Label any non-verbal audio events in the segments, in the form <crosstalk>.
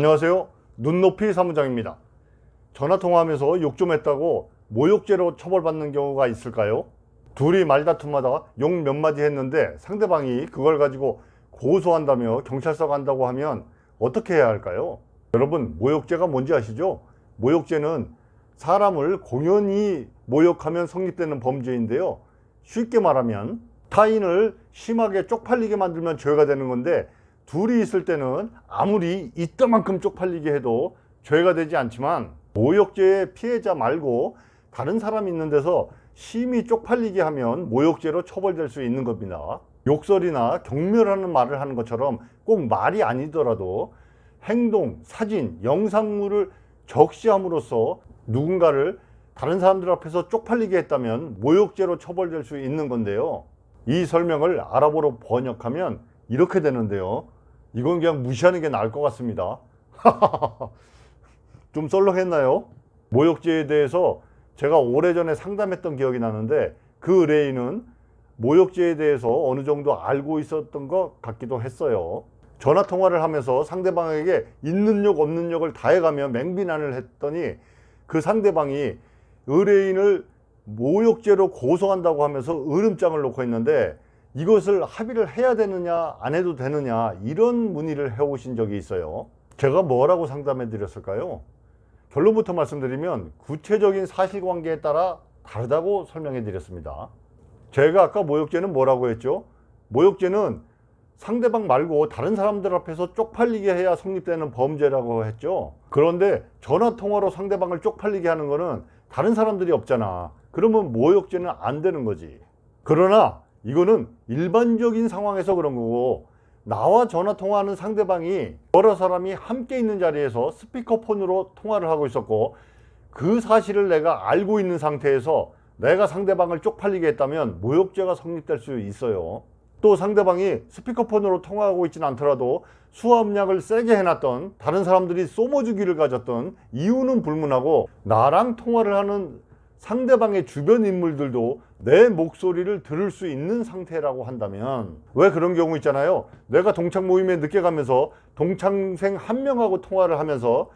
안녕하세요. 눈높이 사무장입니다. 전화 통화하면서 욕 좀 했다고 모욕죄로 처벌받는 경우가 있을까요? 둘이 말다툼마다 욕 몇 마디 했는데 상대방이 그걸 가지고 고소한다며 경찰서 간다고 하면 어떻게 해야 할까요? 여러분, 모욕죄가 뭔지 아시죠? 모욕죄는 사람을 공연히 모욕하면 성립되는 범죄인데요. 쉽게 말하면 타인을 심하게 쪽팔리게 만들면 죄가 되는 건데 둘이 있을 때는 아무리 이따만큼 쪽팔리게 해도 죄가 되지 않지만 모욕죄의 피해자 말고 다른 사람이 있는 데서 심히 쪽팔리게 하면 모욕죄로 처벌될 수 있는 겁니다. 욕설이나 경멸하는 말을 하는 것처럼 꼭 말이 아니더라도 행동, 사진, 영상물을 적시함으로써 누군가를 다른 사람들 앞에서 쪽팔리게 했다면 모욕죄로 처벌될 수 있는 건데요. 이 설명을 아랍어로 번역하면 이렇게 되는데요. 이건 그냥 무시하는 게 나을 것 같습니다. <laughs> 좀 썰렁했나요? 모욕죄에 대해서 제가 오래전에 상담했던 기억이 나는데 그 의뢰인은 모욕죄에 대해서 어느 정도 알고 있었던 것 같기도 했어요. 전화 통화를 하면서 상대방에게 있는 욕 없는 욕을 다 해가며 맹비난을 했더니 그 상대방이 의뢰인을 모욕죄로 고소한다고 하면서 으름장을 놓고 있는데 이것을 합의를 해야 되느냐 안 해도 되느냐 이런 문의를 해오신 적이 있어요. 제가 뭐라고 상담해 드렸을까요? 결론부터 말씀드리면 구체적인 사실관계에 따라 다르다고 설명해 드렸습니다. 제가 아까 모욕죄는 뭐라고 했죠? 모욕죄는 상대방 말고 다른 사람들 앞에서 쪽팔리게 해야 성립되는 범죄라고 했죠. 그런데 전화 통화로 상대방을 쪽팔리게 하는 거는 다른 사람들이 없잖아. 그러면 모욕죄는 안 되는 거지. 그러나 이거는 일반적인 상황에서 그런 거고 나와 전화 통화하는 상대방이 여러 사람이 함께 있는 자리에서 스피커폰으로 통화를 하고 있었고 그 사실을 내가 알고 있는 상태에서 내가 상대방을 쪽팔리게 했다면 모욕죄가 성립될 수 있어요. 또 상대방이 스피커폰으로 통화하고 있지는 않더라도 수압약을 세게 해놨던 다른 사람들이 쏘모주기를 가졌던 이유는 불문하고 나랑 통화를 하는 상대방의 주변 인물들도 내 목소리를 들을 수 있는 상태라고 한다면 왜 그런 경우 있잖아요. 내가 동창 모임에 늦게 가면서 동창생 한 명하고 통화를 하면서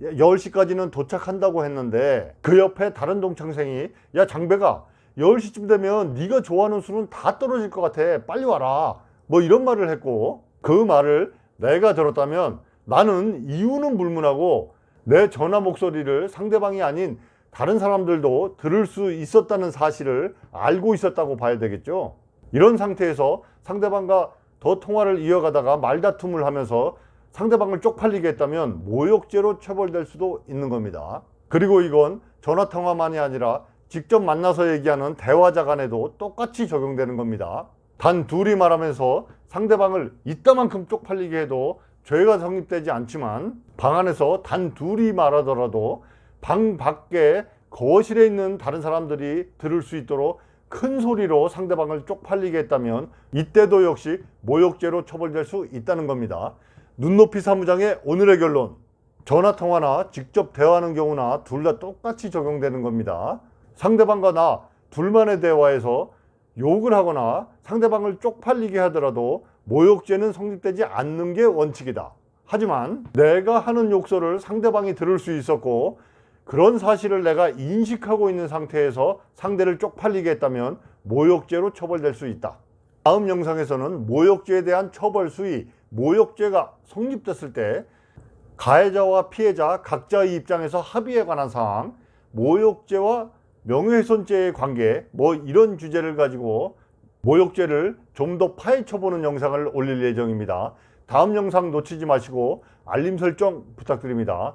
10시까지는 도착한다고 했는데 그 옆에 다른 동창생이 야 장배가 10시쯤 되면 네가 좋아하는 술은 다 떨어질 것 같아 빨리 와라 뭐 이런 말을 했고 그 말을 내가 들었다면 나는 이유는 불문하고 내 전화 목소리를 상대방이 아닌 다른 사람들도 들을 수 있었다는 사실을 알고 있었다고 봐야 되겠죠. 이런 상태에서 상대방과 더 통화를 이어가다가 말다툼을 하면서 상대방을 쪽팔리게 했다면 모욕죄로 처벌될 수도 있는 겁니다. 그리고 이건 전화 통화만이 아니라 직접 만나서 얘기하는 대화자 간에도 똑같이 적용되는 겁니다. 단 둘이 말하면서 상대방을 이따만큼 쪽팔리게 해도 죄가 성립되지 않지만 방 안에서 단 둘이 말하더라도 방 밖에 거실에 있는 다른 사람들이 들을 수 있도록 큰 소리로 상대방을 쪽팔리게 했다면 이때도 역시 모욕죄로 처벌될 수 있다는 겁니다. 눈높이 사무장의 오늘의 결론. 전화 통화나 직접 대화하는 경우나 둘 다 똑같이 적용되는 겁니다. 상대방과 나 둘만의 대화에서 욕을 하거나 상대방을 쪽팔리게 하더라도 모욕죄는 성립되지 않는 게 원칙이다. 하지만 내가 하는 욕설을 상대방이 들을 수 있었고 그런 사실을 내가 인식하고 있는 상태에서 상대를 쪽팔리게 했다면 모욕죄로 처벌될 수 있다. 다음 영상에서는 모욕죄에 대한 처벌 수위, 모욕죄가 성립됐을 때 가해자와 피해자 각자의 입장에서 합의에 관한 사항, 모욕죄와 명예훼손죄의 관계, 뭐 이런 주제를 가지고 모욕죄를 좀 더 파헤쳐 보는 영상을 올릴 예정입니다. 다음 영상 놓치지 마시고 알림 설정 부탁드립니다.